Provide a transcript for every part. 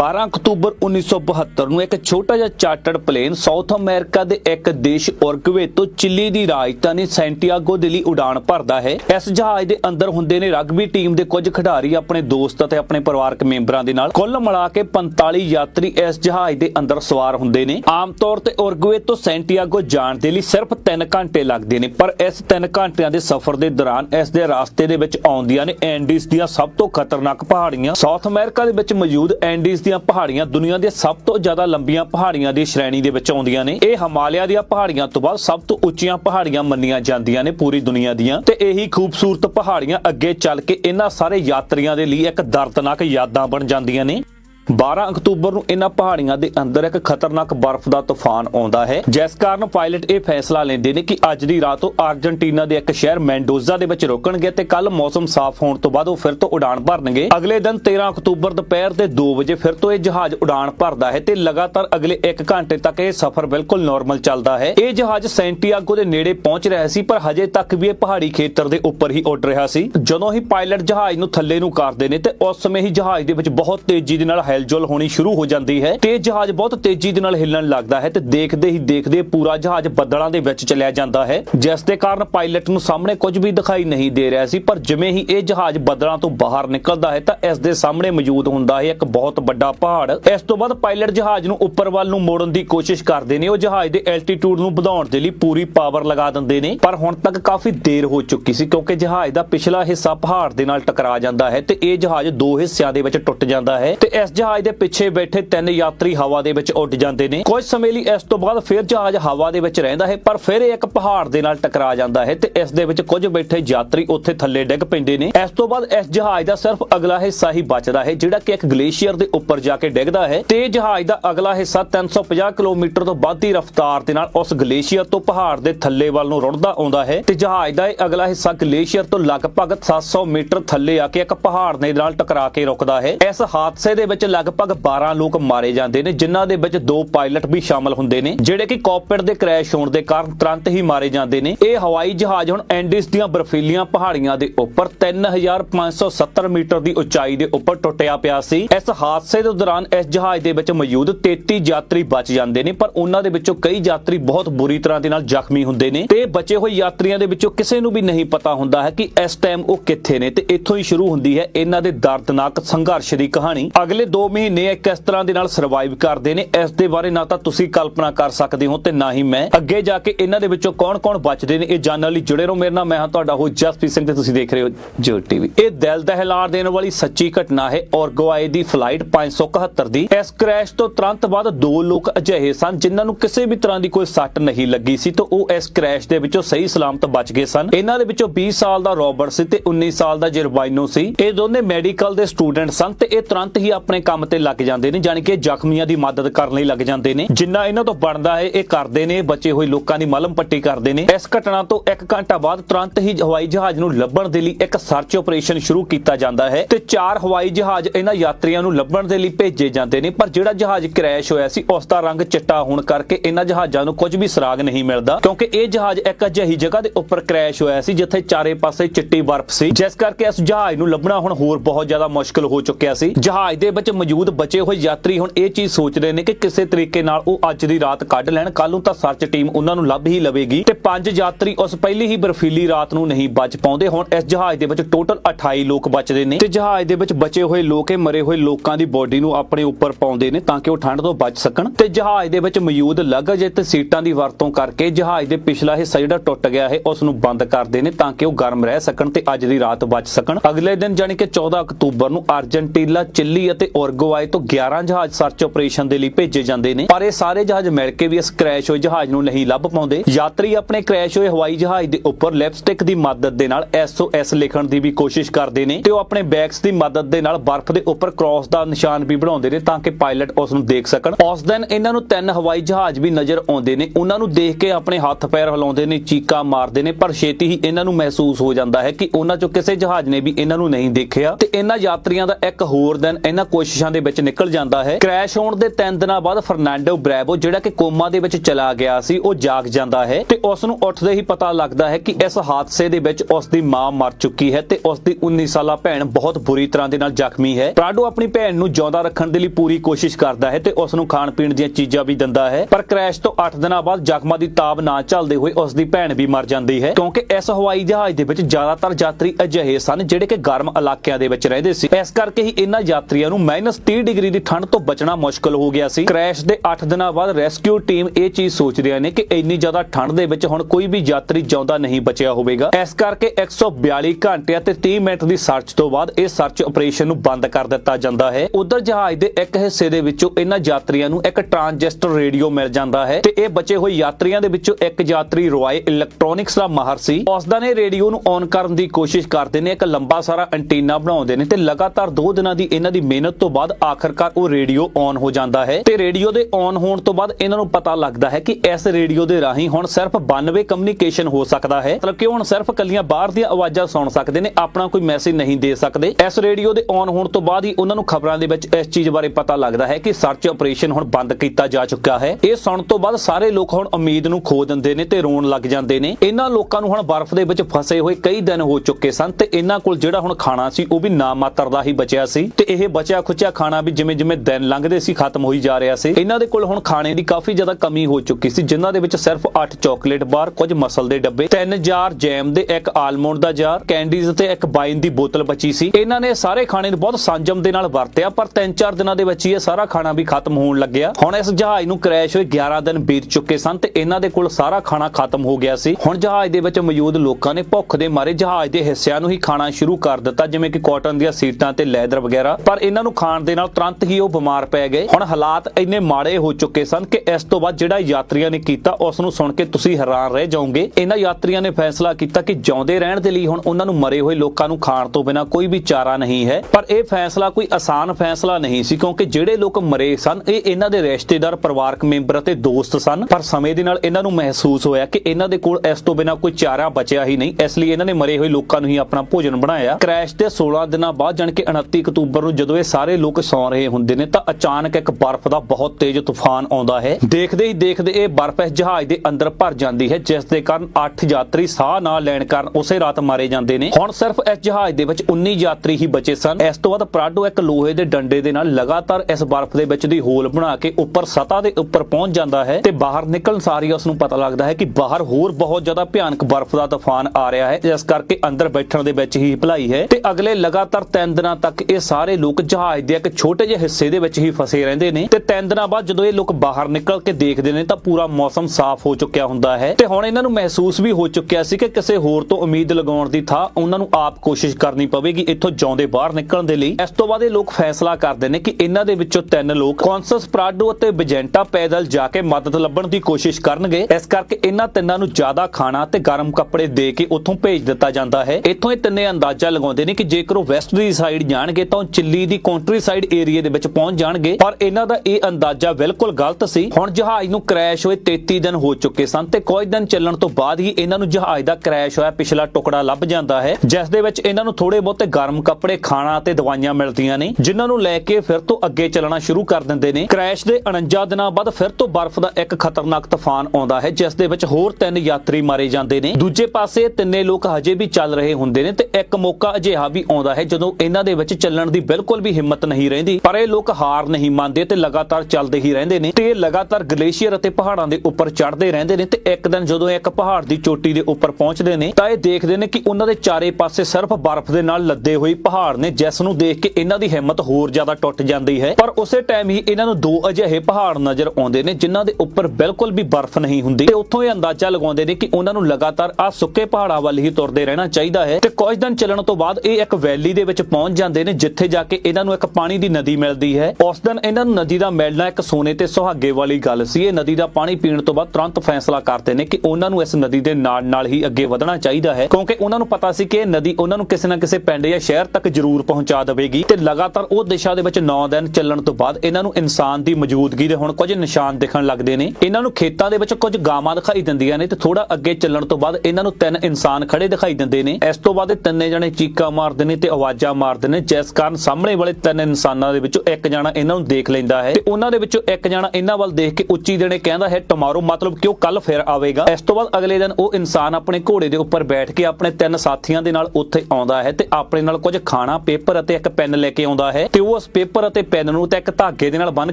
12 October 1972 ਨੂੰ ਇੱਕ ਛੋਟਾ ਜਿਹਾ ਚਾਰਟਰਡ ਪਲੇਨ ਸਾਊਥ ਅਮਰੀਕਾ ਦੇ ਇੱਕ ਦੇਸ਼ ਉਰਗਵੇ ਤੋਂ ਚਿਲੀ ਦੀ ਰਾਜਧਾਨੀ ਸੈਂਟੀਆਗੋ ਦੇ ਲਈ ਉਡਾਣ ਭਰਦਾ ਹੈ। ਇਸ ਜਹਾਜ਼ ਦੇ ਅੰਦਰ ਹੁੰਦੇ ਨੇ ਰਗਬੀ ਟੀਮ ਦੇ ਕੁਝ ਖਿਡਾਰੀ, ਆਪਣੇ ਦੋਸਤ ਅਤੇ ਆਪਣੇ ਪਰਿਵਾਰਕ ਮੈਂਬਰਾਂ ਦੇ ਨਾਲ। ਕੁੱਲ ਮਿਲਾ ਕੇ 45 ਯਾਤਰੀ ਇਸ ਜਹਾਜ਼ ਦੇ ਅੰਦਰ ਸਵਾਰ ਹੁੰਦੇ ਨੇ। ਆਮ ਤੌਰ ਤੇ ਉਰਗਵੇ ਤੋਂ ਸੈਂਟੀਆਗੋ ਜਾਣ ਦੇ ਲਈ ਸਿਰਫ 3 ਘੰਟੇ ਲੱਗਦੇ ਨੇ, ਪਰ ਇਸ 3 ਘੰਟਿਆਂ ਦੇ ਸਫ਼ਰ ਦੇ ਦੌਰਾਨ ਇਸ ਦੇ ਰਸਤੇ ਦੇ ਵਿੱਚ ਆਉਂਦੀਆਂ ਨੇ ਐਂਡੀਜ਼ ਦੀਆਂ ਸਭ ਤੋਂ ਖਤਰਨਾਕ ਪਹਾੜੀਆਂ। ਸਾਊਥ ਅਮਰੀਕਾ ਦੇ ਵਿੱਚ ਮੌਜੂਦ ਐਂਡੀਜ਼ ਦੀਆਂ ਪਹਾੜੀਆਂ ਦੁਨੀਆ ਦੇ ਸਭ ਤੋਂ ਜ਼ਿਆਦਾ ਲੰਬੀਆਂ ਪਹਾੜੀਆਂ ਦੀ ਸ਼੍ਰੇਣੀ ਦੇ ਵਿੱਚ ਆਉਂਦੀਆਂ ਨੇ। ਇਹ ਹਿਮਾਲਿਆ ਦੀਆਂ ਪਹਾੜੀਆਂ ਤੋਂ ਬਾਅਦ ਸਭ ਤੋਂ ਉੱਚੀਆਂ ਪਹਾੜੀਆਂ ਮੰਨੀਆਂ ਜਾਂਦੀਆਂ ਨੇ ਪੂਰੀ ਦੁਨੀਆ ਦੀਆਂ। ਤੇ ਇਹੀ ਖੂਬਸੂਰਤ ਪਹਾੜੀਆਂ ਅੱਗੇ ਚੱਲ ਕੇ ਇਹਨਾਂ ਸਾਰੇ ਯਾਤਰੀਆਂ ਦੇ ਲਈ ਇੱਕ ਦਰਦਨਾਕ ਯਾਦਾਂ ਬਣ ਜਾਂਦੀਆਂ ਨੇ। 12 ਅਕਤੂਬਰ ਨੂੰ ਇਹਨਾਂ ਪਹਾੜੀਆਂ ਦੇ ਅੰਦਰ ਇੱਕ ਖਤਰਨਾਕ ਬਰਫ਼ ਦਾ ਤੂਫਾਨ ਆਉਂਦਾ ਹੈ। ਜਿਸ ਕਾਰਨ ਪਾਇਲਟ ਇਹ ਫੈਸਲਾ ਲੈਂਦੇ ਨੇ ਕਿ ਅੱਜ ਦੀ ਰਾਤ ਉਹ ਅਰਜنٹੀਨਾ ਦੇ ਇੱਕ ਸ਼ਹਿਰ ਮੈਂਡੋਜ਼ਾ ਦੇ ਵਿੱਚ ਰੁਕਣਗੇ ਤੇ ਕੱਲ ਮੌਸਮ ਸਾਫ਼ ਹੋਣ ਤੋਂ ਬਾਅਦ ਉਹ ਫਿਰ ਤੋਂ ਉਡਾਣ ਭਰਨਗੇ। ਅਗਲੇ ਦਿਨ 13 ਅਕਤੂਬਰ ਦੁਪਹਿਰ ਦੇ 2 ਵਜੇ ਫਿਰ ਤੋਂ ਇਹ ਜਹਾਜ਼ ਉਡਾਣ ਭਰਦਾ ਹੈ ਤੇ ਲਗਾਤਾਰ ਅਗਲੇ 1 ਘੰਟੇ ਤੱਕ ਇਹ ਸਫ਼ਰ ਬਿਲਕੁਲ ਨਾਰਮਲ ਚੱਲਦਾ ਹੈ। ਇਹ ਜਹਾਜ਼ ਸੈਂਟੀਆਗੋ ਦੇ ਨੇੜੇ ਪਹੁੰਚ ਰਿਹਾ ਸੀ, ਪਰ ਹਜੇ ਤੱਕ ਵੀ ਇਹ ਪਹਾੜੀ ਖੇਤਰ ਦੇ ਉੱਪਰ ਹੀ ਉੱਡ ਰਿਹਾ ਸੀ। ਜਦੋਂ ਹੀ ਪਾਇਲਟ ਜਹਾਜ਼ ਨੂੰ ਥੱਲੇ ਨੂੰ ਕਰਦੇ ਨੇ ਤੇ ਉਸ ਸਮੇਂ ਹੀ ਜਹਾਜ਼ ਦੇ ਵਿੱਚ ਬਹੁਤ ਤੇਜ਼ੀ ਦੇ ਨਾਲ ਹਿਲਜੁਲ ਹੋਣੀ ਸ਼ੁਰੂ ਹੋ ਜਾਂਦੀ ਹੈ ਤੇ ਇਹ ਜਹਾਜ਼ ਬਹੁਤ ਤੇਜ਼ੀ ਦੇ ਨਾਲ ਹਿੱਲਣ ਲੱਗਦਾ ਹੈ ਤੇ ਦੇਖਦੇ ਹੀ ਦੇਖਦੇ ਪੂਰਾ ਜਹਾਜ਼ ਬੱਦਲਾਂ ਦੇ ਵਿੱਚ ਚਲਿਆ ਜਾਂਦਾ ਹੈ, ਜਿਸ ਦੇ ਕਾਰਨ ਪਾਇਲਟ ਨੂੰ ਸਾਹਮਣੇ ਕੁਝ ਵੀ ਦਿਖਾਈ ਨਹੀਂ ਦੇ ਰਿਹਾ ਸੀ, ਪਰ ਜਿਵੇਂ ਹੀ ਇਹ ਜਹਾਜ਼ ਬੱਦਲਾਂ ਤੋਂ ਬਾਹਰ ਨਿਕਲਦਾ ਹੈ ਤਾਂ ਇਸ ਦੇ ਸਾਹਮਣੇ ਮੌਜੂਦ ਹੁੰਦਾ ਹੈ ਇੱਕ ਬਹੁਤ ਵੱਡਾ ਪਹਾੜ। ਇਸ ਤੋਂ ਬਾਅਦ ਪਾਇਲਟ ਜਹਾਜ਼ ਨੂੰ ਉੱਪਰ ਵੱਲ ਨੂੰ ਮੋੜਨ ਦੀ ਕੋਸ਼ਿਸ਼ ਕਰਦੇ ਨੇ, ਉਹ ਜਹਾਜ਼ ਦੇ ਐਲਟੀਟਿਊਡ ਨੂੰ ਵਧਾਉਣ ਦੇ ਲਈ ਪੂਰੀ ਪਾਵਰ ਲਗਾ ਦਿੰਦੇ ਨੇ, ਪਰ ਹੁਣ ਤੱਕ ਕਾਫੀ ਦੇਰ ਹੋ ਚੁੱਕੀ ਸੀ ਕਿਉਂਕਿ ਜਹਾਜ਼ ਦਾ ਪਿਛਲਾ ਹਿੱਸਾ ਪਹਾੜ ਦੇ ਨਾਲ ਟਕਰਾ ਜਾਂਦਾ ਹੈ ਤੇ ਇਹ ਜਹਾਜ਼ ਦੋ ਹਿੱਸਿਆਂ ਦੇ ਵਿੱਚ ਟੁੱਟ ਜਾਂਦਾ ਹੈ ਤੇ ਇਸ ਜਹਾਜ਼ ਦੇ ਪਿੱਛੇ ਬੈਠੇ ਤਿੰਨ ਯਾਤਰੀ ਹਵਾ ਦੇ ਵਿੱਚ ਉੱਡ ਜਾਂਦੇ ਨੇ। ਕੁਝ ਸਮੇਂ ਲਈ ਇਸ ਤੋਂ ਬਾਅਦ ਫਿਰ ਜਹਾਜ਼ ਹਵਾ ਦੇ ਵਿੱਚ ਰਹਿੰਦਾ ਹੈ, ਪਰ ਫਿਰ ਇਹ ਇੱਕ ਪਹਾੜ ਦੇ ਨਾਲ ਟਕਰਾ ਜਾਂਦਾ ਹੈ ਤੇ ਇਸ ਦੇ ਵਿੱਚ ਕੁਝ ਬੈਠੇ ਯਾਤਰੀ ਉੱਥੇ ਥੱਲੇ ਡਿੱਗ ਪੈਂਦੇ ਨੇ। ਇਸ ਤੋਂ ਬਾਅਦ ਇਸ ਜਹਾਜ਼ ਦਾ ਸਿਰਫ ਅਗਲਾ ਹਿੱਸਾ ਹੀ ਬਚਦਾ ਹੈ, ਜਿਹੜਾ ਕਿ ਇੱਕ ਗਲੇਸ਼ੀਅਰ ਦੇ ਉੱਪਰ ਜਾ ਕੇ ਡਿੱਗਦਾ ਹੈ। ਤੇ ਇਹ ਜਹਾਜ਼ ਦਾ ਅਗਲਾ ਹਿੱਸਾ 350 ਕਿਲੋਮੀਟਰ ਤੋਂ ਵੱਧ ਦੀ ਰਫ਼ਤਾਰ ਦੇ ਨਾਲ ਉਸ ਗਲੇਸ਼ੀਅਰ ਤੋਂ ਪਹਾੜ ਦੇ ਥੱਲੇ ਵੱਲ ਨੂੰ ਰੁੜਦਾ ਆਉਂਦਾ ਹੈ ਤੇ ਜਹਾਜ਼ ਦਾ ਇਹ ਅਗਲਾ ਹਿੱਸਾ ਗਲੇਸ਼ੀਅਰ ਤੋਂ ਲਗਭਗ 700 ਮੀਟਰ ਥੱਲੇ ਆ ਕੇ ਇੱਕ ਪਹਾੜ ਦੇ ਨਾਲ ਟਕਰਾ ਕੇ ਰੁਕਦਾ ਹੈ। ਇਸ ਹਾਦਸੇ ਦੇ ਵਿੱਚ ਲਗਭਗ 12 ਲੋਕ ਮਾਰੇ ਜਾਂਦੇ ਨੇ, ਜਿਨ੍ਹਾਂ ਦੇ ਵਿੱਚ ਦੋ ਪਾਇਲਟ ਵੀ ਸ਼ਾਮਲ ਹੁੰਦੇ ਨੇ, ਜਿਹੜੇ ਕਿ ਕਾਕਪਿਟ ਦੇ ਕ੍ਰੈਸ਼ ਹੋਣ ਦੇ ਕਾਰਨ ਤੁਰੰਤ ਹੀ ਮਾਰੇ ਜਾਂਦੇ ਨੇ। ਇਹ ਹਵਾਈ ਜਹਾਜ਼ ਹੁਣ ਐਂਡੀਜ਼ ਦੀਆਂ ਬਰਫੀਲੀਆਂ ਪਹਾੜੀਆਂ ਦੇ ਉੱਪਰ 3570 ਮੀਟਰ ਦੀ ਉਚਾਈ ਦੇ ਉੱਪਰ ਟੁੱਟਿਆ ਪਿਆ ਸੀ। ਇਸ ਹਾਦਸੇ ਦੇ ਦੌਰਾਨ ਇਸ ਜਹਾਜ਼ ਦੇ ਵਿੱਚ ਮੌਜੂਦ 33 ਯਾਤਰੀ ਬਚ ਜਾਂਦੇ ਨੇ, ਪਰ ਉਹਨਾਂ ਦੇ ਵਿੱਚੋਂ ਕਈ ਯਾਤਰੀ ਬਹੁਤ ਬੁਰੀ ਤਰ੍ਹਾਂ ਦੇ ਨਾਲ ਜ਼ਖਮੀ ਹੁੰਦੇ ਨੇ ਤੇ ਬਚੇ ਹੋਏ ਯਾਤਰੀਆਂ ਦੇ ਵਿੱਚੋਂ ਕਿਸੇ ਨੂੰ ਵੀ ਨਹੀਂ ਪਤਾ ਹੁੰਦਾ ਹੈ ਕਿ ਇਸ ਟਾਈਮ ਉਹ ਕਿੱਥੇ ਨੇ ਤੇ ਇੱਥੋਂ ਹੀ ਸ਼ੁਰੂ ਹੁੰਦੀ ਹੈ ਇਹਨਾਂ ਦੇ ਦਰਦਨਾਕ ਸੰਘਰਸ਼ ਦੀ ਕਹਾਣੀ। ਅਗਲੇ 2 ਮਹੀਨੇ ਇਹ ਕਿਸ ਤਰ੍ਹਾਂ ਦੇ ਨਾਲ ਸਰਵਾਈਵ ਕਰਦੇ ਨੇ, ਇਸ ਦੇ ਬਾਰੇ ਨਾ ਤਾਂ ਤੁਸੀਂ ਕਲਪਨਾ ਕਰ ਸਕਦੇ ਹੋ ਤੇ ਨਾ ਹੀ ਮੈਂ। ਅੱਗੇ ਜਾ ਕੇ ਇਹਨਾਂ ਦੇ ਵਿੱਚੋਂ ਕੌਣ-ਕੌਣ ਬਚਦੇ ਨੇ? ਇਹ ਜਾਣਨ ਲਈ ਜੁੜੇ ਰਹੋ ਮੇਰੇ ਨਾਲ। ਮੈਂ ਹਾਂ ਤੁਹਾਡਾ ਹੋ ਜਸਪ੍ਰੀਤ ਸਿੰਘ ਤੇ ਤੁਸੀਂ ਦੇਖ ਰਹੇ ਹੋ ਜੋ ਟੀਵੀ। ਇਹ ਦਿਲ ਦਹਿਲਾ ਦੇਣ ਵਾਲੀ ਸੱਚੀ ਘਟਨਾ ਹੈ। ਔਰਗੋਆਏ ਦੀ ਫਲਾਈਟ 571 ਦੀ। ਇਸ ਕ੍ਰੈਸ਼ ਤੋਂ ਤੁਰੰਤ ਬਾਅਦ ਦੋ ਲੋਕ ਅਜਿਹੇ ਸਨ ਜਿਨ੍ਹਾਂ ਨੂੰ ਕਿਸੇ ਵੀ ਤਰ੍ਹਾਂ ਦੀ ਕੋਈ ਸੱਟ ਨਹੀਂ ਲੱਗੀ ਸੀ ਤੇ ਉਹ ਇਸ ਕ੍ਰੈਸ਼ ਦੇ ਵਿੱਚੋਂ ਸਹੀ ਸਲਾਮਤ ਬਚ ਗਏ ਸਨ। ਇਹਨਾਂ ਦੇ ਵਿੱਚੋਂ 20 ਸਾਲ ਦਾ ਰੋਬਰਟ ਸੀ ਤੇ 19 ਸਾਲ ਦਾ ਜਰਬਾਈਨੋ ਸੀ। ਇਹ ਦੋਨੇ ਮੈਡੀਕਲ ਦੇ ਸਟੂਡੈਂਟ ਸਨ ਤੇ ਇਹ ਤੁਰੰਤ ਹੀ ਆਪਣੇ ਕੰਮ ਤੇ ਲੱਗ ਜਾਂਦੇ ਨੇ, ਜਾਣੀ ਕਿ ਜ਼ਖਮੀਆਂ ਦੀ ਮਦਦ ਕਰਨ ਲਈ ਲੱਗ ਜਾਂਦੇ ਨੇ। ਜਿੰਨਾ ਇਹਨਾਂ ਤੋਂ ਬਣਦਾ ਹੈ, ਇਹ ਕਰਦੇ ਨੇ, ਬਚੇ ਹੋਏ ਲੋਕਾਂ ਦੀ ਮਲਮ ਪੱਟੀ ਕਰਦੇ ਨੇ। ਇਸ ਘਟਨਾ ਤੋਂ 1 ਘੰਟਾ ਬਾਅਦ ਤੁਰੰਤ ਹੀ ਹਵਾਈ ਜਹਾਜ਼ ਨੂੰ ਲੱਭਣ ਦੇ ਲਈ ਇੱਕ ਸਰਚ ਆਪਰੇਸ਼ਨ ਸ਼ੁਰੂ ਕੀਤਾ ਜਾਂਦਾ ਹੈ ਤੇ ਚਾਰ ਹਵਾਈ ਜਹਾਜ਼ ਇਹਨਾਂ ਯਾਤਰੀਆਂ ਨੂੰ ਲੱਭਣ ਦੇ ਲਈ ਭੇਜੇ ਜਾਂਦੇ ਨੇ, ਪਰ ਜਿਹੜਾ ਜਹਾਜ਼ ਕ੍ਰੈਸ਼ ਹੋਇਆ ਸੀ, ਉਸ ਦਾ ਰੰਗ ਚਿੱਟਾ ਹੋਣ ਕਰਕੇ ਇਹਨਾਂ ਜਹਾਜ਼ਾਂ ਨੂੰ ਕੁਝ ਵੀ ਸੁਰਾਗ ਨਹੀਂ ਮਿਲਦਾ, ਕਿਉਂਕਿ ਇਹ ਜਹਾਜ਼ ਇੱਕ ਅਜਿਹੀ ਜਗ੍ਹਾ ਦੇ ਉੱਪਰ ਕ੍ਰੈਸ਼ ਹੋਇਆ ਸੀ, ਜਿੱਥੇ ਚਾਰੇ ਪਾਸੇ ਚਿੱਟੀ ਬਰਫ਼ ਸੀ। ਜਿਸ ਕਰਕੇ ਇਸ ਜਹਾਜ਼ ਨੂੰ ਲੱਭਣਾ ਹੁਣ ਹੋਰ ਬਹੁਤ ਜ਼ਿਆਦਾ ਮੁਸ਼ਕਲ ਹੋ ਚੁੱਕਿਆ ਸੀ। ਜਹਾਜ਼ ਦੇ ਵਿੱਚ ਮੌਜੂਦ ਬਚੇ ਹੋਏ ਯਾਤਰੀ ਹੁਣ ਇਹ ਚੀਜ਼ ਸੋਚਦੇ ਨੇ ਕਿ ਕਿਸੇ ਤਰੀਕੇ ਨਾਲ ਉਹ ਅੱਜ ਦੀ ਰਾਤ ਕੱਢ ਲੈਣ ਕੱਲ ਨੂੰ ਤਾਂ ਸਰਚ ਟੀਮ ਉਹਨਾਂ ਨੂੰ ਲੱਭ ਹੀ ਲਵੇਗੀ ਤੇ ਪੰਜ ਯਾਤਰੀ ਉਸ ਪਹਿਲੀ ਹੀ ਬਰਫੀਲੀ ਰਾਤ ਨੂੰ ਨਹੀਂ ਬਚ ਪਾਉਂਦੇ। ਹੁਣ ਇਸ ਜਹਾਜ਼ ਦੇ ਵਿੱਚ ਟੋਟਲ 28 ਲੋਕ ਬਚਦੇ ਨੇ ਤੇ ਜਹਾਜ਼ ਦੇ ਵਿੱਚ ਬਚੇ ਹੋਏ ਲੋਕ ਇਹ ਮਰੇ ਹੋਏ ਲੋਕਾਂ ਦੀ ਬੋਡੀ ਨੂੰ ਆਪਣੇ ਉੱਪਰ ਪਾਉਂਦੇ ਨੇ ਤਾਂ ਕਿ ਉਹ ਠੰਡ ਤੋਂ ਬਚ ਸਕਣ। ਤੇ ਜਹਾਜ਼ ਦੇ ਵਿੱਚ ਮੌਜੂਦ ਲਗਜ ਤੇ ਸੀਟਾਂ ਦੀ ਵਰਤੋਂ ਕਰਕੇ ਜਹਾਜ਼ ਦੇ ਪਿਛਲਾ ਹਿੱਸਾ ਜਿਹੜਾ ਟੁੱਟ ਗਿਆ ਹੈ, ਉਸ ਨੂੰ ਬੰਦ ਕਰਦੇ ਨੇ ਤਾਂ ਕਿ ਉਹ ਗਰਮ ਰਹਿ ਸਕਣ ਤੇ ਅੱਜ ਦੀ ਰਾਤ ਬਚ ਸਕਣ। ਅਗਲੇ ਦਿਨ ਜਾਨੀ ਕਿ 14 ਅਕਤੂਬਰ ਨੂੰ ਅਰਜنٹੀਨਾ ਚਿੱਲੀ ਅਤੇ ਉਰਗਵਾਈ ਤੋਂ 11 ਜਹਾਜ਼ ਸਰਚ ਆਪਰੇਸ਼ਨ ਦੇ ਲਈ ਭੇਜੇ ਜਾਂਦੇ ਨੇ। ਪਰ ਇਹ ਸਾਰੇ ਜਹਾਜ਼ ਮਿਲ ਕੇ ਵੀ ਇਸ ਕ੍ਰੈਸ਼ ਹੋਏ ਜਹਾਜ਼ ਨੂੰ ਨਹੀਂ ਲੱਭ ਪਾਉਂਦੇ। ਯਾਤਰੀ ਆਪਣੇ ਕ੍ਰੈਸ਼ ਹੋਏ ਹਵਾਈ ਜਹਾਜ਼ ਦੇ ਉੱਪਰ ਲਿਪਸਟਿਕ ਦੀ ਮਦਦ ਦੇ ਨਾਲ SOS ਲਿਖਣ ਦੀ ਵੀ ਕੋਸ਼ਿਸ਼ ਕਰਦੇ ਨੇ ਤੇ ਉਹ ਆਪਣੇ ਬੈਗਸ ਦੀ ਮਦਦ ਦੇ ਨਾਲ ਬਰਫ਼ ਦੇ ਉੱਪਰ ਕ੍ਰਾਸ ਦਾ ਨਿਸ਼ਾਨ ਵੀ ਬਣਾਉਂਦੇ ਨੇ ਤਾਂ ਕਿ ਪਾਇਲਟ ਉਸ ਨੂੰ ਦੇਖ ਸਕਣ। ਉਸ ਦਿਨ ਇਹਨਾਂ ਨੂੰ ਤਿੰਨ ਹਵਾਈ ਜਹਾਜ਼ ਵੀ ਨਜ਼ਰ ਆਉਂਦੇ ਨੇ। ਉਹਨਾਂ ਨੂੰ ਦੇਖ ਕੇ ਆਪਣੇ ਹੱਥ ਪੈਰ ਹਿਲਾਉਂਦੇ ਨੇ, ਚੀਕਾਂ ਮਾਰਦੇ ਨੇ, ਪਰ ਛੇਤੀ ਹੀ ਇਹਨਾਂ ਨੂੰ ਮਹਿਸੂਸ ਹੋ ਜਾਂਦਾ ਹੈ ਕਿ ਉਹਨਾਂ ਚੋਂ ਕਿਸੇ ਜਹਾਜ਼ ਨੇ ਵੀ ਇਹਨਾਂ ਨੂੰ ਨਹੀਂ ਦੇਖਿਆ। ਤੇ ਇਹਨਾਂ ਯਾਤਰੀਆਂ ਦਾ ਇੱਕ ਹੋਰ ਦਿਨ ਇਹਨਾਂ ਕੋਸ਼ਿਸ਼ ਕੋਸ਼ਿਸ਼ਾਂ ਦੇ ਵਿੱਚ ਨਿਕਲ ਜਾਂਦਾ ਹੈ। ਕ੍ਰੈਸ਼ ਹੋਣ ਦੇ 3 ਦਿਨਾਂ ਬਾਅਦ ਫਰਨਾਂਡੋ ਬ੍ਰੈਵੋ ਜਿਹੜਾ ਕਿ ਕੋਮਾ ਦੇ ਵਿੱਚ ਚਲਾ ਗਿਆ ਸੀ, ਉਹ ਜਾਗ ਜਾਂਦਾ ਹੈ ਤੇ ਉਸ ਨੂੰ ਉੱਠਦੇ ਹੀ ਪਤਾ ਲੱਗਦਾ ਹੈ ਕਿ ਇਸ ਹਾਦਸੇ ਦੇ ਵਿੱਚ ਉਸ ਦੀ ਮਾਂ ਮਰ ਚੁੱਕੀ ਹੈ ਤੇ ਉਸ ਦੀ 19 ਸਾਲਾ ਭੈਣ ਬਹੁਤ ਬੁਰੀ ਤਰ੍ਹਾਂ ਦੇ ਨਾਲ ਜ਼ਖਮੀ ਹੈ। ਪ੍ਰਾਡੋ ਆਪਣੀ ਭੈਣ ਨੂੰ ਜਿਉਂਦਾ ਰੱਖਣ ਦੇ ਲਈ ਪੂਰੀ ਕੋਸ਼ਿਸ਼ ਕਰਦਾ ਹੈ ਤੇ ਉਸ ਨੂੰ ਖਾਣ ਪੀਣ ਦੀਆਂ ਚੀਜ਼ਾਂ ਵੀ ਦਿੰਦਾ ਹੈ, ਪਰ ਕ੍ਰੈਸ਼ ਤੋਂ 8 ਦਿਨਾਂ ਬਾਅਦ ਜ਼ਖਮਾਂ ਦੀ ਤਾਬ ਨਾ ਚੱਲਦੇ ਹੋਏ ਉਸ ਦੀ ਭੈਣ ਵੀ ਮਰ ਜਾਂਦੀ ਹੈ, ਕਿਉਂਕਿ ਇਸ ਹਵਾਈ ਜਹਾਜ਼ ਦੇ ਵਿੱਚ ਜ਼ਿਆਦਾਤਰ ਯਾਤਰੀ ਅਜਿਹੇ ਸਨ ਜਿਹੜੇ ਕਿ ਗਰਮ ਇਲਾਕਿਆਂ ਦੇ ਵਿੱਚ ਰਹਿੰਦੇ ਸੀ। ਇਸ ਕਰਕੇ ਹੀ ਇਹਨਾਂ ਯਾਤਰੀਆਂ ਨੂੰ -30 ਡਿਗਰੀ ਦੀ ਠੰਡ ਤੋਂ ਬਚਣਾ ਮੁਸ਼ਕਲ ਹੋ ਗਿਆ ਸੀ। ਕ੍ਰੈਸ਼ ਦੇ 8 ਦਿਨਾਂ ਬਾਅਦ ਰੈਸਕਿਊ ਟੀਮ ਇਹ ਚੀਜ਼ ਸੋਚ ਰਿਹਾ ਨੇ ਕਿ ਇੰਨੀ ਜ਼ਿਆਦਾ ਠੰਡ ਦੇ ਵਿੱਚ ਹੁਣ ਕੋਈ ਵੀ ਯਾਤਰੀ ਜਿਉਂਦਾ ਨਹੀਂ ਬਚਿਆ ਹੋਵੇਗਾ। ਇਸ ਕਰਕੇ 142 ਘੰਟਿਆਂ ਤੇ 30 ਮਿੰਟ ਦੀ ਸਰਚ ਤੋਂ ਬਾਅਦ ਇਹ ਸਰਚ ਆਪਰੇਸ਼ਨ ਨੂੰ ਬੰਦ ਕਰ ਦਿੱਤਾ ਜਾਂਦਾ ਹੈ। ਉਧਰ ਜਹਾਜ਼ ਦੇ ਇੱਕ ਹਿੱਸੇ ਦੇ ਵਿੱਚੋਂ ਇਹਨਾਂ ਯਾਤਰੀਆਂ ਨੂੰ ਇੱਕ ਟ੍ਰਾਂਜਿਸਟਰ ਰੇਡੀਓ ਮਿਲ ਜਾਂਦਾ ਹੈ ਤੇ ਇਹ ਬਚੇ ਹੋਏ ਯਾਤਰੀਆਂ ਦੇ ਵਿੱਚੋਂ ਇੱਕ ਯਾਤਰੀ ਰੋਏ ਇਲੈਕਟ੍ਰੋਨਿਕਸ ਦਾ ਮਾਹਰ ਸੀ। ਉਸ ਦਾ ਨੇ ਰੇਡੀਓ ਨੂੰ ਔਨ ਕਰਨ ਦੀ ਕੋਸ਼ਿਸ਼ ਕਰਦੇ ਨੇ, ਇੱਕ ਲੰਬਾ ਸਾਰਾ ਐਂਟੀਨਾ ਬਣਾਉਂਦੇ ਨੇ ਤੇ ਲਗਾਤਾਰ 2 ਦਿਨਾਂ ਦੀ ਇਹਨਾਂ ਦੀ ਮਿਹਨਤ ਤੋਂ ਬਾਅਦ ਆਖਰਕਾਰ ਉਹ ਰੇਡੀਓ ਔਨ ਹੋ ਜਾਂਦਾ ਹੈ ਤੇ ਰੇਡੀਓ ਦੇ ਔਨ ਹੋਣ ਤੋਂ ਬਾਅਦ ਇਹਨਾਂ ਨੂੰ ਪਤਾ ਲੱਗਦਾ ਹੈ ਕਿ ਇਸ ਰੇਡੀਓ ਦੇ ਰਾਹੀਂ ਹੁਣ ਸਿਰਫ 92 ਕਮਿਊਨੀਕੇਸ਼ਨ ਹੋ ਸਕਦਾ ਹੈ। ਮਤਲਬ ਕਿ ਹੁਣ ਸਿਰਫ ਕੱਲੀਆਂ ਬਾਹਰ ਦੀਆਂ ਆਵਾਜ਼ਾਂ ਸੁਣ ਸਕਦੇ ਨੇ, ਆਪਣਾ ਕੋਈ ਮੈਸੇਜ ਨਹੀਂ ਦੇ ਸਕਦੇ। ਇਸ ਰੇਡੀਓ ਦੇ ਔਨ ਹੋਣ ਤੋਂ ਬਾਅਦ ਹੀ ਉਹਨਾਂ ਨੂੰ ਖਬਰਾਂ ਦੇ ਵਿੱਚ ਇਸ ਚੀਜ਼ ਬਾਰੇ ਪਤਾ ਲੱਗਦਾ ਹੈ ਕਿ ਸਰਚ ਆਪਰੇਸ਼ਨ ਹੁਣ ਬੰਦ ਕੀਤਾ ਜਾ ਚੁੱਕਾ ਹੈ। ਇਹ ਸੁਣਨ ਤੋਂ ਬਾਅਦ ਸਾਰੇ ਲੋਕ ਹੁਣ ਉਮੀਦ ਨੂੰ ਖੋ ਦਿੰਦੇ ਨੇ ਤੇ ਰੋਣ ਲੱਗ ਜਾਂਦੇ ਨੇ। ਇਹਨਾਂ ਲੋਕਾਂ ਨੂੰ ਹੁਣ ਬਰਫ਼ ਦੇ ਵਿੱਚ ਫਸੇ ਹੋਏ ਕਈ ਦਿਨ ਹੋ ਚੁੱਕੇ ਸਨ ਤੇ ਇਹਨਾਂ ਕੋਲ ਜਿਹੜਾ ਹੁਣ ਖਾਣਾ ਸੀ ਉਹ ਵੀ ਨਾ ਮਾਤਰ ਦਾ ਹੀ ਬਚਿਆ ਸੀ ਤੇ ਇਹ ਬਚਿਆ ਖੁਚਿਆ ਖਾਣਾ ਵੀ ਜਿਵੇਂ ਜਿਵੇਂ ਦਿਨ ਲੰਘਦੇ ਸੀ, ਖਤਮ ਹੋਈ ਜਾ ਰਿਹਾ ਸੀ। ਇਹਨਾਂ ਦੇ ਕੋਲ ਹੁਣ ਖਾਣੇ ਦੀ ਕਾਫੀ ਜ਼ਿਆਦਾ ਕਮੀ ਹੋ ਚੁੱਕੀ ਸੀ, ਜਿਨ੍ਹਾਂ ਦੇ ਵਿੱਚ ਸਿਰਫ 8 ਚਾਕਲੇਟ ਬਾਰ ਕੁਝ ਮਸਲ ਦੇ ਡੱਬੇ, ਤਿੰਨ ਜਾਰ ਜੈਮ ਦੇ, ਇੱਕ ਆਲਮੰਡ ਦਾ ਜਾਰ, ਕੈਂਡੀਜ਼ ਤੇ ਇੱਕ ਵਾਈਨ ਦੀ ਬੋਤਲ ਬਚੀ ਸੀ। ਇਹਨਾਂ ਨੇ ਸਾਰੇ ਖਾਣੇ ਨੂੰ ਬਹੁਤ ਸੰਜਮ ਦੇ ਨਾਲ ਵਰਤਿਆ, ਪਰ 3-4 ਦਿਨਾਂ ਦੇ ਵਿੱਚ ਇਹ ਸਾਰਾ ਖਾਣਾ ਵੀ ਖਤਮ ਹੋਣ ਲੱਗਿਆ। ਹੁਣ ਇਸ ਜਹਾਜ਼ ਨੂੰ ਕ੍ਰੈਸ਼ ਹੋਏ 11 ਦਿਨ ਬੀਤ ਚੁੱਕੇ ਸਨ ਤੇ ਇਹਨਾਂ ਦੇ ਕੋਲ ਸਾਰਾ ਖਾਣਾ ਖਤਮ ਹੋ ਗਿਆ ਸੀ। ਹੁਣ ਜਹਾਜ਼ ਦੇ ਵਿੱਚ ਮੌਜੂਦ ਲੋਕਾਂ ਨੇ ਭੁੱਖ ਦੇ ਮਾਰੇ ਜਹਾਜ਼ ਦੇ ਹਿੱਸਿਆਂ ਨੂੰ ਹੀ ਖਾਣਾ ਸ਼ੁਰੂ ਕਰ ਦਿੱਤਾ, ਜਿਵੇਂ ਕਿ ਕਾਟਨ ਦੀਆਂ ਸੀਟਾਂ ਤੇ ਲੈਦਰ ਵਗੈਰਾ, ਪਰ ਇਹਨਾਂ ਨੂੰ ਖਾਣ ਦੇ ਨਾਲ ਤੁਰੰਤ ਹੀ ਉਹ ਬਿਮਾਰ ਪੈ ਗਏ। ਹੁਣ ਹਾਲਾਤ ਇੰਨੇ ਮਾੜੇ ਹੋ ਚੁੱਕੇ ਸਨ ਕਿ ਇਸ ਤੋਂ ਬਾਅਦ ਜਿਹੜਾ ਯਾਤਰੀਆਂ ਨੇ ਕੀਤਾ, ਉਸ ਨੂੰ ਸੁਣ ਕੇ ਤੁਸੀਂ ਹੈਰਾਨ ਰਹਿ ਜਾਓਗੇ। ਇਹਨਾਂ ਯਾਤਰੀਆਂ ਨੇ ਫੈਸਲਾ ਕੀਤਾ ਕਿ ਜਿਉਂਦੇ ਰਹਿਣ ਦੇ ਲਈ ਹੁਣ ਉਹਨਾਂ ਨੂੰ ਮਰੇ ਹੋਏ ਲੋਕਾਂ ਨੂੰ ਖਾਣ ਤੋਂ ਬਿਨਾ ਕੋਈ ਵੀ ਚਾਰਾ ਨਹੀਂ ਹੈ। ਪਰ ਇਹ ਫੈਸਲਾ ਕੋਈ ਆਸਾਨ ਫੈਸਲਾ ਨਹੀਂ ਸੀ, ਕਿਉਂਕਿ ਜਿਹੜੇ ਲੋਕ ਮਰੇ ਸਨ, ਇਹ ਇਹਨਾਂ ਦੇ ਰਿਸ਼ਤੇਦਾਰ, ਪਰਿਵਾਰਕ ਮੈਂਬਰ ਅਤੇ ਦੋਸਤ ਸਨ। ਪਰ ਸਮੇਂ ਦੇ ਨਾਲ ਇਹਨਾਂ ਨੂੰ ਮਹਿਸੂਸ ਹੋਇਆ ਕਿ ਇਹਨਾਂ ਦੇ ਕੋਲ ਇਸ ਤੋਂ ਬਿਨਾ ਕੋਈ ਚਾਰਾ ਬਚਿਆ ਹੀ ਨਹੀਂ। ਇਸ ਲਈ ਇਹਨਾਂ ਨੇ ਮਰੇ ਹੋਏ ਲੋਕਾਂ ਨੂੰ ਹੀ ਆਪਣਾ ਭੋਜਨ ਬਣਾਇਆ। ਕ੍ਰੈਸ਼ ਦੇ 16 ਦਿਨਾਂ ਬਾਅਦ, ਜਾਣ ਕੇ 29 ਅਕਤੂਬਰ ਨੂੰ ਜਦੋਂ ਇਹ ਸਾਰੇ ਲੋਕ ਸੌ ਰਹੇ ਹੁੰਦੇ ਨੇ ਤਾਂ ਅਚਾਨਕ ਇੱਕ ਬਰਫ਼ ਦਾ ਬਹੁਤ ਤੇਜ਼ ਤੂਫਾਨ ਆਉਂਦਾ ਹੈ। ਦੇਖਦੇ ਹੀ ਦੇਖਦੇ ਇਹ ਬਰਫ਼ ਇਸ ਜਹਾਜ਼ ਦੇ ਅੰਦਰ ਭਰ ਜਾਂਦੀ ਹੈ, ਜਿਸ ਦੇ ਕਾਰਨ 8 ਯਾਤਰੀ ਸਾਹ ਨਾ ਲੈਣ ਕਾਰਨ ਉਸੇ ਰਾਤ ਮਾਰੇ ਜਾਂਦੇ ਨੇ। ਹੁਣ ਸਿਰਫ ਇਸ ਜਹਾਜ਼ ਦੇ ਵਿੱਚ 19 ਯਾਤਰੀ ਹੀ ਬਚੇ ਸਨ। ਇਸ ਤੋਂ ਬਾਅਦ ਪ੍ਰਾਡੋ ਇੱਕ ਲੋਹੇ ਦੇ ਡੰਡੇ ਦੇ ਨਾਲ ਲਗਾਤਾਰ ਇਸ ਬਰਫ਼ ਦੇ ਵਿੱਚ ਦੀ ਹੋਲ ਬਣਾ ਕੇ ਉੱਪਰ ਸਤ੍ਹਾ ਦੇ ਉੱਪਰ ਪਹੁੰਚ ਜਾਂਦਾ ਹੈ ਤੇ ਬਾਹਰ ਨਿਕਲਣ ਸਾਰੀ ਉਸ ਨੂੰ ਪਤਾ ਲੱਗਦਾ ਹੈ ਕਿ ਬਾਹਰ ਹੋਰ ਬਹੁਤ ਜ਼ਿਆਦਾ ਭਿਆਨਕ ਬਰਫ਼ ਦਾ ਤੂਫਾਨ ਆ ਰਿਹਾ ਹੈ, ਜਿਸ ਕਰਕੇ ਅੰਦਰ ਬੈਠਣ ਦੇ ਵਿੱਚ ਹੀ ਭਲਾਈ ਹੈ ਤੇ ਅਗਲੇ ਲਗਾਤਾਰ 3 ਦਿਨਾਂ ਤੱਕ ਇਹ ਸਾਰੇ ਲੋਕ ਜਹਾਜ਼ ਦੇ ਇੱਕ ਛੋਟੇ ਜਿਹੇ ਹਿੱਸੇ ਦੇ ਵਿੱਚ ਹੀ ਫਸੇ ਰਹਿੰਦੇ ਨੇ। ਤੇ ਤਿੰਨ ਦਿਨਾਂ ਬਾਅਦ ਜਦੋਂ ਇਹ ਲੋਕ ਬਾਹਰ ਨਿਕਲ ਕੇ ਦੇਖਦੇ ਨੇ ਤਾਂ ਪੂਰਾ ਮੌਸਮ ਸਾਫ਼ ਹੋ ਚੁੱਕਿਆ ਹੁੰਦਾ ਹੈ। ਤੇ ਹੁਣ ਇਹਨਾਂ ਨੂੰ ਮਹਿਸੂਸ ਵੀ ਹੋ ਚੁੱਕਿਆ ਸੀ ਕਿ ਕਿਸੇ ਹੋਰ ਤੋਂ ਉਮੀਦ ਲਗਾਉਣ ਦੀ ਥਾਂ ਉਹਨਾਂ ਨੂੰ ਆਪ ਕੋਸ਼ਿਸ਼ ਕਰਨੀ ਪਵੇਗੀ ਇੱਥੋਂ ਜਿਉਂਦੇ ਬਾਹਰ ਨਿਕਲਣ ਦੇ ਲਈ। ਇਸ ਤੋਂ ਬਾਅਦ ਇਹ ਲੋਕ ਫੈਸਲਾ ਕਰਦੇ ਨੇ ਕਿ ਇਹਨਾਂ ਦੇ ਵਿੱਚੋਂ ਤਿੰਨ ਲੋਕ ਕੌਨਸਸ ਪ੍ਰਾਡੋ ਅਤੇ ਬਜੈਂਟਾ ਪੈਦਲ ਜਾ ਕੇ ਮਦਦ ਲੱਭਣ ਦੀ ਕੋਸ਼ਿਸ਼ ਕਰਨਗੇ। ਇਸ ਕਰਕੇ ਇਹਨਾਂ ਤਿੰਨਾਂ ਨੂੰ ਜ਼ਿਆਦਾ ਖਾਣਾ ਤੇ ਗਰਮ ਕੱਪੜੇ ਦੇ ਕੇ ਉੱਥੋਂ ਭੇਜ ਦਿੱਤਾ ਜਾਂਦਾ ਹੈ। ਇੱਥੋਂ ਇਹ ਤਿੰਨੇ ਅੰਦਾਜ਼ਾ ਲਗਾਉਂਦੇ ਨੇ ਕਿ ਜੇਕਰ ਉਹ ਵੈਸਟ ਦੀ ਸਾਈਡ ਜਾਣਗੇ ਤਾਂ ਉਹ ਚਿੱਲੀ ਦੀ ਕੰਟਰੀ ਸਾਈਡ ਏਰੀਆ ਦੇ ਵਿੱਚ ਪਹੁੰਚ ਜਾਣਗੇ। ਪਰ ਇਹਨਾਂ ਦਾ ਇਹ ਅੰਦਾਜ਼ਾ ਬਿਲਕੁਲ ਗਲਤ ਸੀ। ਹੁਣ ਜਹਾਜ਼ ਨੂੰ ਕ੍ਰੈਸ਼ ਹੋਏ 33 ਦਿਨ ਹੋ ਚੁੱਕੇ ਸਨ ਤੇ ਕੁਝ ਦਿਨ ਚੱਲਣ ਤੋਂ ਬਾਅਦ ਹੀ ਇਹਨਾਂ ਨੂੰ ਜਹਾਜ਼ ਦਾ ਕ੍ਰੈਸ਼ ਹੋਇਆ, ਪਿਛਲਾ ਟੁਕੜਾ ਲੱਭ ਜਾਂਦਾ ਹੈ, ਜਿਸ ਦੇ ਵਿੱਚ ਇਹਨਾਂ ਨੂੰ ਥੋੜੇ ਬਹੁਤੇ ਗਰਮ ਕੱਪੜੇ, ਖਾਣਾ ਤੇ ਦਵਾਈਆਂ ਮਿਲਦੀਆਂ ਨੇ, ਜਿਨ੍ਹਾਂ ਨੂੰ ਲੈ ਕੇ ਫਿਰ ਤੋਂ ਅੱਗੇ ਚੱਲਣਾ ਸ਼ੁਰੂ ਕਰ ਦਿੰਦੇ ਨੇ। ਕ੍ਰੈਸ਼ ਦੇ 49 ਦਿਨਾਂ ਬਾਅਦ ਫਿਰ ਤੋਂ ਬਰਫ਼ ਦਾ ਇੱਕ ਖਤਰਨਾਕ ਤੂਫਾਨ ਆਉਂਦਾ ਹੈ, ਜਿਸ ਦੇ ਵਿੱਚ ਹੋਰ ਤਿੰਨ ਯਾਤਰੀ ਮਾਰੇ ਜਾਂਦੇ ਨੇ। ਦੂਜੇ ਪਾਸੇ ਤਿੰਨੇ ਲੋਕ ਹਜੇ ਵੀ ਚੱਲ ਰਹੇ ਹੁੰਦੇ ਨੇ ਤੇ ਇੱਕ ਮੌਕਾ ਅਜਿਹਾ ਵੀ ਆਉਂਦਾ ਹੈ ਜਦੋਂ ਇਹਨਾਂ ਦੇ ਵਿੱਚ ਚੱਲਣ ਦੀ ਬਿਲਕੁਲ ਵੀ ਹਿੰਮਤ ਨਹੀਂ ਰਹਿੰਦੀ, ਪਰ ਇਹ ਲੋਕ ਹਾਰ ਨਹੀਂ ਮੰਨਦੇ ਤੇ ਲਗਾਤਾਰ ਚੱਲਦੇ ਹੀ ਰਹਿੰਦੇ ਨੇ ਤੇ ਇਹ ਲਗਾਤਾਰ ਗਲੇਸ਼ੀਅਰ ਅਤੇ ਪਹਾੜਾਂ ਦੇ ਉੱਪਰ ਚੜ੍ਹਦੇ ਰਹਿੰਦੇ ਨੇ ਤੇ ਇੱਕ ਦਿਨ ਜਦੋਂ ਇੱਕ ਪਹਾੜ ਦੀ ਚੋਟੀ ਦੇ ਉੱਪਰ ਪਹੁੰਚਦੇ ਨੇ, ਤਾਂ ਇਹ ਦੇਖਦੇ ਨੇ ਕਿ ਉਹਨਾਂ ਦੇ ਚਾਰੇ ਪਾਸੇ ਸਿਰਫ ਬਰਫ਼ ਦੇ ਨਾਲ ਲੱਦੇ ਹੋਏ ਪਹਾੜ ਨੇ, ਜਿਸ ਨੂੰ ਦੇਖ ਕੇ ਇਹਨਾਂ ਦੀ ਹਿੰਮਤ ਹੋਰ ਜ਼ਿਆਦਾ ਟੁੱਟ ਜਾਂਦੀ ਹੈ। ਪਰ ਉਸੇ ਟਾਈਮ ਹੀ ਇਹਨਾਂ ਨੂੰ ਦੋ ਅਜਿਹੇ ਪਹਾੜ ਨਜ਼ਰ ਆਉਂਦੇ ਨੇ, ਜਿਨ੍ਹਾਂ ਦੇ ਉੱਪਰ ਬਿਲਕੁਲ ਵੀ ਬਰਫ਼ ਨਹੀਂ ਹੁੰਦੀ ਤੇ ਉੱਥੋਂ ਇਹ ਅੰਦਾਜ਼ਾ ਲਗਾਉਂਦੇ ਨੇ ਕਿ ਉਹਨਾਂ ਨੂੰ ਲਗਾਤਾਰ ਆ ਸੁੱਕੇ ਪਹਾੜਾਂ ਵੱਲ ਹੀ ਤੁਰਦੇ ਰਹਿਣਾ ਚਾਹੀਦਾ ਹੈ ਤੇ ਕੁਝ ਦਿਨ ਚੱਲਣ ਤੋਂ ਬਾਅਦ ਇਹ ਇੱਕ ਵੈਲੀ ਦੇ ਵਿੱਚ ਪਹੁੰਚ ਜਾਂਦੇ ਨੇ, ਜਿੱਥੇ ਜਾ ਕੇ ਇਹਨਾਂ ਨੂੰ ਇੱਕ ਪਾਣੀ ਦੀ ਨਦੀ ਮਿਲਦੀ ਹੈ। ਉਸ ਦਿਨ ਇਹਨਾਂ ਨੂੰ ਨਦੀ ਦਾ ਮਿਲਣਾ ਇੱਕ ਸੋਨੇ ਤੇ ਸੁਹਾਗੇ ਵਾਲੀ ਗੱਲ ਸੀ। ਇਹ ਨਦੀ ਦਾ ਪਾਣੀ ਪੀਣ ਤੋਂ ਬਾਅਦ ਤੁਰੰਤ ਫੈਸਲਾ ਕਰਦੇ ਨੇ ਕਿ ਉਹਨਾਂ ਨੂੰ ਇਸ ਨਦੀ ਦੇ ਨਾਲ ਨਾਲ ਹੀ ਅੱਗੇ ਵਧਣਾ ਚਾਹੀਦਾ ਹੈ। ਕਿਉਂਕਿ ਉਹਨਾਂ ਨੂੰ ਪਤਾ ਸੀ ਕਿ ਇਹ ਨਦੀ ਉਹਨਾਂ ਨੂੰ ਕਿਸੇ ਨਾ ਕਿਸੇ ਪਿੰਡ ਜਾਂ ਸ਼ਹਿਰ ਤੱਕ ਜ਼ਰੂਰ ਪਹੁੰਚਾ ਦੇਵੇਗੀ ਤੇ ਲਗਾਤਾਰ ਉਹ ਦਿਸ਼ਾ ਦੇ ਵਿੱਚ 9 ਦਿਨ ਚੱਲਣ ਤੋਂ ਬਾਅਦ ਇਹਨਾਂ ਨੂੰ ਇਨਸਾਨ ਦੀ ਮੌਜੂਦਗੀ ਦੇ ਹੁਣ ਕੁਝ ਨਿਸ਼ਾਨ ਦਿਖਣ ਲੱਗਦੇ ਨੇ। ਇਹਨਾਂ ਨੂੰ ਖੇਤਾਂ ਦੇ ਵਿੱਚ ਕੁਝ ਗਾਵਾਂ ਦਿਖਾਈ ਦਿੰਦੀਆਂ ਨੇ ਤੇ ਥੋੜਾ ਅੱਗੇ ਚੱਲਣ ਤੋਂ ਬਾਅਦ ਇਹਨਾਂ ਨੂੰ ਤਿੰਨ ਇਨਸਾਨ ਖੜੇ ਦਿਖਾਈ ਦਿੰਦੇ ਨੇ। ਇਸ ਤੋਂ ਬਾਅਦ ਇਹ ਤਿੰਨੇ ਜਣੇ ਚੀਕਾਂ ਮਾਰਦੇ ਨੇ ਤੇ ਆਵਾਜ਼ਾਂ ਮਾਰਦੇ ਨੇ। ਜਿਸ ਕਾਰਨ ਸਾਹਮਣੇ ਵਾਲੇ ਤਿੰਨ ਇਨਸਾਨਾਂ ਦੇ ਵਿੱਚੋਂ ਇੱਕ ਜਣਾ ਇਹਨਾਂ ਨੂੰ ਦੇਖ ਲੈਂਦਾ ਹੈ ਤੇ ਉਹਨਾਂ ਦੇ ਵਿੱਚੋਂ ਇੱਕ ਜਣਾ ਇਹਨਾਂ ਵੱਲ ਦੇਖ ਕੇ ਉੱਚੀ ਦੇਣੇ ਕਹਿੰਦਾ ਹੈ ਟਮਾਰੋ ਮਤਲਬ ਕਿ ਉਹ ਕੱਲ ਫਿਰ ਆਵੇਗਾ? ਇਸ ਤੋਂ ਬਾਅਦ ਅਗਲੇ ਦਿਨ ਉਹ ਇਨਸਾਨ ਆਪਣੇ ਘੋੜੇ ਦੇ ਉੱਪਰ ਬੈਠ ਕੇ ਆਪਣੇ ਤਿੰਨ ਸਾਥੀਆਂ ਦੇ ਨਾਲ ਉੱਥੇ ਆਉਂਦਾ ਹੈ ਤੇ ਆਪਣੇ ਨਾਲ ਕੁਝ ਖਾਣਾ, ਪੇਪਰ ਅਤੇ ਇੱਕ ਪੈਨ ਲੈ ਕੇ ਆਉਂਦਾ ਹੈ ਤੇ ਉਹ ਉਸ ਪੇਪਰ ਅਤੇ ਪੈਨ ਨੂੰ ਤੇ ਇੱਕ ਧਾਗੇ ਦੇ ਨਾਲ ਬੰਨ੍ਹ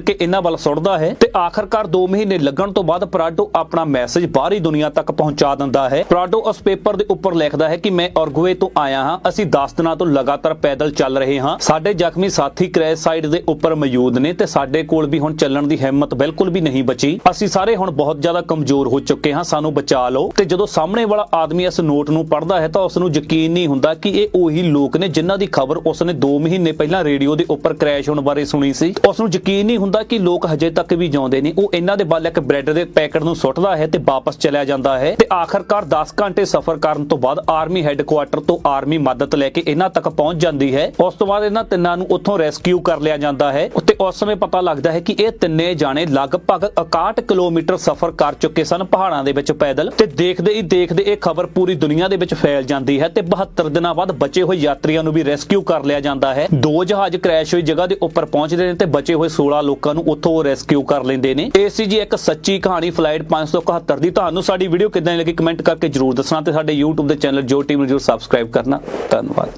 ਕੇ ਇਹਨਾਂ ਵੱਲ ਸੁੱਟਦਾ ਹੈ ਤੇ ਆਖਰਕਾਰ 2 ਮਹੀਨੇ ਲੱਗਣ ਤੋਂ ਬਾਅਦ ਪਰਾਡੋ ਆਪਣਾ ਮੈਸੇਜ ਬਾਹਰੀ ਦੁਨੀਆ ਤੱਕ ਪਹੁੰਚਾ ਦਿੰਦਾ ਹੈ। ਪਰਾਡੋ ਉਸ ਪੇਪਰ ਦੇ ਉੱਪਰ ਲਿਖਦਾ ਹੈ ਕਿ ਮੈਂ ਔਰਗੁਏ ਤੋਂ ਆਇਆ ਹਾਂ, ਅਸੀਂ 10 ਦਿਨਾਂ ਤੋਂ ਲਗਾਤਾਰ ਪੈਦਲ ਚੱਲ ਰਹੇ ਹਾਂ। ਸਾਡੇ ਜ਼ਖਮੀ ਸਾਥੀ ਕ੍ਰੈਸ਼ ਸਾਈਟ ਦੇ ਉੱਪਰ ਮੌਜੂਦ ਨੇ ਤੇ ਸਾਡੇ ਕੋਲ ਵੀ ਹੁਣ ਚੱਲਣ ਦੀ ਹਿੰਮਤ ਬਿਲਕੁਲ ਵੀ ਨਹੀਂ ਬਚੀ। ਅਸੀਂ ਸਾਰੇ ਹੁਣ ਬਹੁਤ ਜ਼ਿਆਦਾ ਕਮਜ਼ੋਰ ਹੋ ਚੁੱਕੇ ਹਾਂ, ਸਾਨੂੰ ਬਚਾ ਲਓ। ਤੇ ਜਦੋਂ ਸਾਹਮਣੇ ਵਾਲਾ ਆਦਮੀ ਇਸ ਨੋਟ ਨੂੰ ਪੜ੍ਹਦਾ ਹੈ ਤਾਂ ਉਸ ਨੂੰ ਯਕੀਨ ਨਹੀਂ ਹੁੰਦਾ ਕਿ ਇਹ ਉਹੀ ਲੋਕ ਨੇ ਜਿਨ੍ਹਾਂ ਦੀ ਖਬਰ ਉਸ ਨੇ 2 ਮਹੀਨੇ ਪਹਿਲਾਂ ਰੇਡੀਓ ਦੇ ਉੱਪਰ ਕ੍ਰੈਸ਼ ਹੋਣ ਬਾਰੇ ਸੁਣੀ ਸੀ। ਉਸ ਨੂੰ ਯਕੀਨ ਨਹੀਂ ਹੁੰਦਾ ਕਿ ਲੋਕ ਹਜੇ ਤੱਕ ਵੀ ਜਿਉਂਦੇ ਨੇ। ਉਹ ਇਹਨਾਂ ਦੇ ਵੱਲ ਇੱਕ ਬ੍ਰੈਡ ਦੇ ਪੈਕਟ ਨੂੰ ਸੁੱਟਦਾ ਹੈ ਤੇ ਵਾਪਸ ਚਲਿਆ ਜਾਂਦਾ ਹੈ। ਤੇ ਆਖਰਕਾਰ 10 ਘੰਟੇ ਸਫ਼ਰ ਕਰਨ ਤੋਂ ਬਾਅਦ ਆਰਮੀ ਹੈੱਡਕੁਆਟਰ ਤੋਂ ਆਰਮੀ ਮਦਦ ਲੈ ਕੇ ਇਹਨਾਂ ਤੱਕ ਪਹੁੰਚ ਜਾਂਦੀ ਹੈ। ਉਸ ਤੋਂ ਬਾਅਦ ਇਹਨਾਂ ਤਿੰਨਾਂ ਨੂੰ ਉੱਥੋਂ ਰੈਸਕਿਊ ਕਰ ਲਿਆ ਜਾਂਦਾ ਹੈ। ਉੱਤੇ ਉਸ ਸਮੇਂ ਪਤਾ ਲੱਗਦਾ ਹੈ ਕਿ ਇਹ ਤਿੰਨੇ ਜਾਣੇ ਲਗਭਗ 61 ਕਿਲੋਮੀਟਰ ਸਫ਼ਰ ਕਰ ਚੁੱਕੇ ਸਨ, ਪਹਾੜਾਂ ਦੇ ਵਿੱਚ ਪੈਦਲ। ਤੇ ਦੇਖਦੇ ਹੀ ਦੇਖਦੇ ਇਹ ਖਬਰ ਪੂਰੀ ਦੁਨੀਆ ਦੇ ਵਿੱਚ ਫੈਲ ਜਾਂਦੀ ਹੈ ਤੇ 72 ਦਿਨਾਂ ਬਾਅਦ ਬਚੇ ਹੋਏ ਯਾਤਰੀਆਂ ਨੂੰ ਵੀ ਰੈਸਕਿਊ ਕਰ ਲਿਆ ਜਾਂਦਾ ਹੈ। ਦੋ ਜਹਾਜ਼ ਕ੍ਰੈਸ਼ ਹੋਈ ਜਗ੍ਹਾ ਦੇ ਉੱਪਰ ਪਹੁੰਚਦੇ ਨੇ ਤੇ ਬਚੇ ਹੋਏ 16 ਲੋਕਾਂ ਨੂੰ ਉੱਥੋਂ ਉਹ ਰੈਸਕਿਊ ਕਰ ਲੈਂਦੇ ਨੇ। ਇਹ ਸੀ ਜੀ ਇੱਕ ਸੱਚੀ ਕਹਾਣੀ ਫਲਾਈਟ 571 ਦੀ। ਤੁਹਾਨੂੰ ਸਾਡੀ ਵੀਡੀਓ ਕਿੱਦਾਂ ਲੱਗੀ ਕਮੈਂਟ ਕਰਕੇ ਜਰੂਰ ਦੱਸਣਾ ਤੇ ਸਾਡੇ YouTube ਦੇ ਚੈਨਲ ਜੋ ਟੀਮ ਨੂੰ ਜਰੂਰ ਸਬਸਕ੍ਰਾਈਬ ਕਰਨਾ। ਧੰਨਵਾਦ।